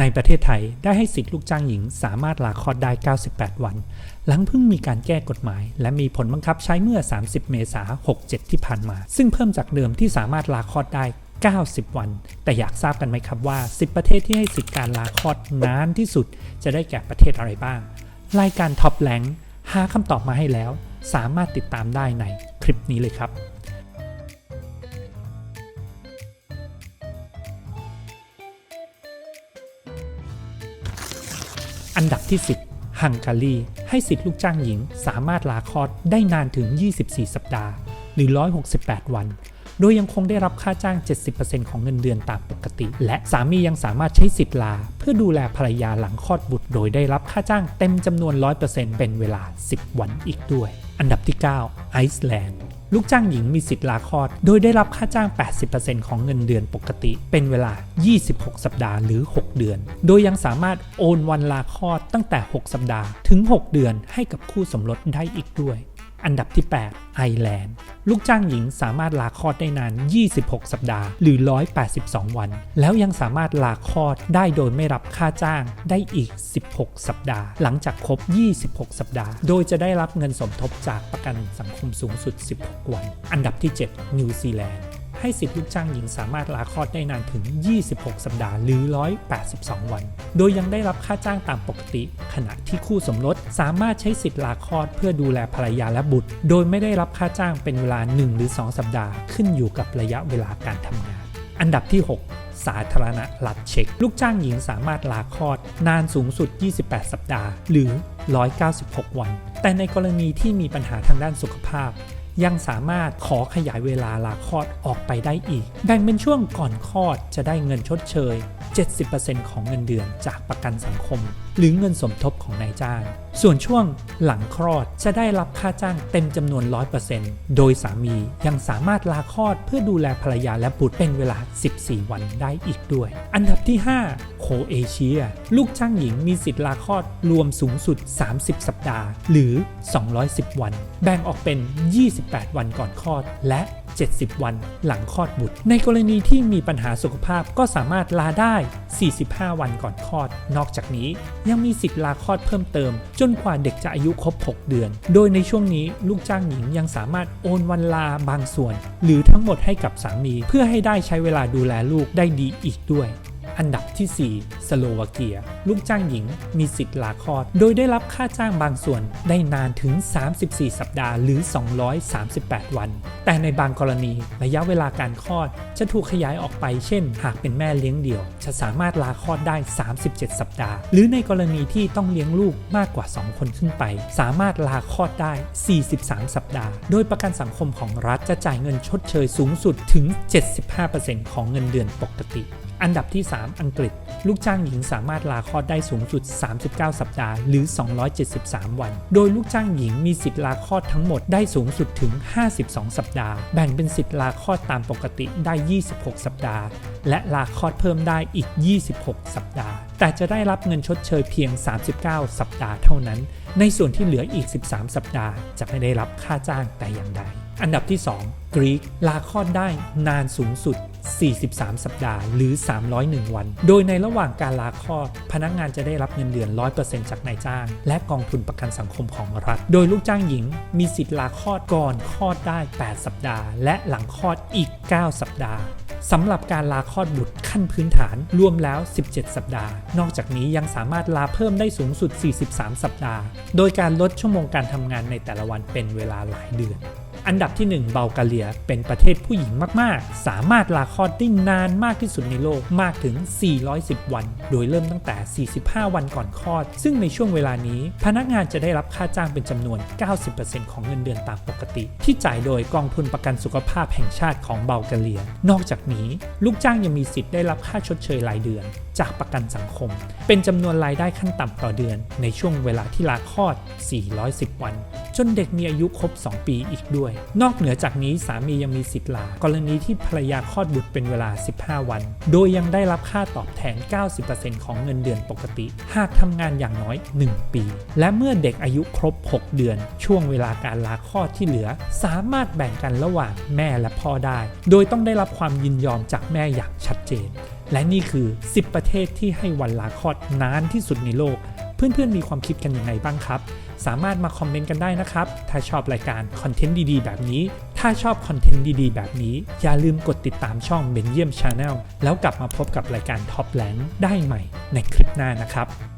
ในประเทศไทยได้ให้สิทธิลูกจ้างหญิงสามารถลาคลอดได้ 98 วัน หลังเพิ่งมีการแก้กฎหมาย และมีผลบังคับใช้เมื่อ 30 เมษายน 67 ที่ผ่านมา ซึ่งเพิ่มจากเดิมที่สามารถลาคลอดได้ 90 วัน แต่อยากทราบกันไหมครับว่า 10 ประเทศที่ให้สิทธิการลาคลอดนานที่สุด จะได้แก่ประเทศอะไรบ้าง รายการท็อปแลงหาคำตอบมาให้แล้ว สามารถติดตามได้ในคลิปนี้เลยครับ อันดับที่ 10 ฮังการี ให้สิทธิลูกจ้างหญิงสามารถลาคลอดได้นานถึง 24 สัปดาห์ หรือ 168 วัน โดยยังคงได้รับค่าจ้าง 70%ของเงินเดือนตามปกติ และสามียังสามารถใช้สิทธิ์ลา เพื่อดูแลภรรยาหลังคลอดบุตร โดยได้รับค่าจ้างเต็มจำนวน 100%เป็นเวลา 10 วันอีกด้วย อันดับที่ 9 ไอซ์แลนด์ ลูกจ้างหญิงมีสิทธิ์ลาคลอด โดยได้รับค่าจ้าง 80%ของเงินเดือนปกติ เป็นเวลา 26 สัปดาห์หรือ 6 เดือน โดยยังสามารถโอนวันลาคลอดตั้งแต่ 6 สัปดาห์ถึง 6 เดือนให้กับคู่สมรสได้อีกด้วย อันดับที่ 8 ไอแลนด์ ลูกจ้างหญิงสามารถลาคลอดได้นาน 26 สัปดาห์ หรือ 182 วัน แล้วยังสามารถลาคลอดได้โดยไม่รับค่าจ้างได้อีก 16 สัปดาห์ หลังจากครบ 26 สัปดาห์ โดยจะได้รับเงินสมทบจากประกันสังคมสูงสุด 16 วัน อันดับที่ 7 นิวซีแลนด์ ให้สิทธิลูกจ้างหญิงสามารถลาคลอดได้นานถึง 26 สัปดาห์หรือ 182 วัน โดยยังได้รับค่าจ้างตามปกติ ขณะที่คู่สมรสสามารถใช้สิทธิลาคลอดเพื่อดูแลภรรยาและบุตร โดยไม่ได้รับค่าจ้างเป็นเวลา 1 หรือ 2 สัปดาห์ขึ้นอยู่กับระยะเวลาการทำงาน อันดับที่ 6สาธารณรัฐเช็กลูกจ้างหญิงสามารถลาคลอด นานสูงสุด 28 สัปดาห์ หรือ 196 วัน แต่ในกรณีที่มีปัญหาทางด้านสุขภาพ ยังสามารถขอขยายเวลาลาคลอดออกไปได้อีก แบ่งเป็นช่วงก่อนคลอดจะได้เงินชดเชย 70%ของเงินเดือนจากประกันสังคม หรือเงินสมทบของนายจ้าง ส่วนช่วงหลังคลอดจะได้รับค่าจ้างเต็มจำนวน 100%โดยสามียังสามารถลาคลอดเพื่อดูแลภรรยาและบุตรเป็นเวลา 14 วันได้อีกด้วย อันดับที่ 5 โคเอเชีย ลูกจ้างหญิงมีสิทธิ์ลาคลอดรวมสูงสุด 30 สัปดาห์ หรือ 210 วัน แบ่งออกเป็น 28 วันก่อนคลอด และ 70 วันหลังคลอดบุตร ในกรณีที่มีปัญหาสุขภาพก็สามารถลาได้ 45 วันก่อนคลอด นอกจากนี้ยังมีสิทธิ์ลาคลอดเพิ่มเติม จนกว่าเด็กจะอายุครบ 6 เดือน โดยในช่วงนี้ลูกจ้างหญิงยังสามารถโอนวันลาบางส่วน หรือทั้งหมดให้กับสามี เพื่อให้ได้ใช้เวลาดูแลลูกได้ดีอีกด้วย อันดับที่ 4 สโลวาเกีย ลูกจ้างหญิงมีสิทธิ์ลาคลอด โดยได้รับค่าจ้างบางส่วนได้นานถึง 34 สัปดาห์หรือ 238 วัน แต่ในบางกรณีระยะเวลาการคลอดจะถูกขยายออกไป เช่น หากเป็นแม่เลี้ยงเดี่ยว จะสามารถลาคลอดได้ 37 สัปดาห์ หรือในกรณีที่ต้องเลี้ยงลูกมากกว่า 2 คนขึ้นไป สามารถลาคลอดได้ 43 สัปดาห์ โดยประกันสังคมของรัฐจะจ่ายเงินชดเชยสูงสุดถึง 75%ของเงินเดือนปกติ อันดับที่ 3 อังกฤษ ลูกจ้างหญิงสามารถลาคลอดได้สูงสุด 39 สัปดาห์ หรือ 273 วัน โดยลูกจ้างหญิงมีสิทธิ์ลาคลอดทั้งหมดได้สูงสุดถึง 52 สัปดาห์ แบ่งเป็นสิทธิ์ลาคลอดตามปกติได้ 26 สัปดาห์ และลาคลอดเพิ่มได้อีก 26 สัปดาห์ แต่จะได้รับเงินชดเชยเพียง 39 สัปดาห์เท่านั้น ในส่วนที่เหลืออีก 13 สัปดาห์ จะไม่ได้รับค่าจ้างแต่อย่างใด อันดับที่ 2 กรีกลาคลอดได้นานสูงสุด 43 สัปดาห์หรือ 301 วัน โดยในระหว่างการลาคลอด พนักงานจะได้รับเงินเดือน 100%จากนายจ้าง และกองทุนประกันสังคมของรัฐ โดยลูกจ้างหญิงมีสิทธิ์ลาคลอดก่อนคลอดได้ 8 สัปดาห์ และหลังคลอดอีก 9 สัปดาห์สำหรับการลาคลอดบุตรขั้นพื้นฐานรวมแล้ว 17 สัปดาห์ นอกจากนี้ยังสามารถลาเพิ่มได้สูงสุด 43 สัปดาห์ โดยการลดชั่วโมงการทำงานในแต่ละวันเป็นเวลาหลายเดือน อันดับที่ 1 เบลกาเลีย เป็นประเทศผู้หญิงมาก ๆ สามารถลาคลอดได้นานมากที่สุดในโลกมากถึง 410 วัน โดยเริ่มตั้งแต่ 45 วันก่อนคลอด ซึ่งในช่วงเวลานี้ พนักงานจะได้รับค่าจ้างเป็นจำนวน 90%ของเงินเดือนตามปกติ ที่จ่ายโดยกองทุนประกันสุขภาพแห่งชาติของเบลกาเลีย นอกจากนี้ ลูกจ้างยังมีสิทธิ์ได้รับค่าชดเชยรายเดือน จากประกันสังคม เป็นจำนวนรายได้ขั้นต่ำต่อเดือน ในช่วงเวลาที่ลาคลอด 410 วัน จนเด็กมีอายุครบ 2 ปีอีกด้วย นอกเหนือจากนี้สามียังมีสิทธิ์ลา กรณีที่ภรรยาคลอดบุตรเป็นเวลา 15 วัน โดยยังได้รับค่าตอบแทน 90%ของเงินเดือนปกติ หากทำงานอย่างน้อย 1 ปี และเมื่อเด็กอายุครบ 6 เดือน ช่วงเวลาการลาคลอดที่เหลือ สามารถแบ่งกันระหว่างแม่และพ่อได้ โดยต้องได้รับความยินยอมจากแม่อย่างชัดเจน และนี่คือ 10 ประเทศที่ให้วันลาคลอดนานที่สุดในโลก เพื่อนๆมีความคิดกันยังไงบ้างครับ สามารถมาคอมเมนต์กันได้นะครับ ถ้าชอบรายการคอนเทนต์ดีๆ แบบนี้ ถ้าชอบคอนเทนต์ดีๆ แบบนี้ อย่าลืมกดติดตามช่องเบนเยี่ยมชาแนลแล้วกลับมาพบกับรายการท็อปแลนด์ได้ใหม่ในคลิปหน้านะครับ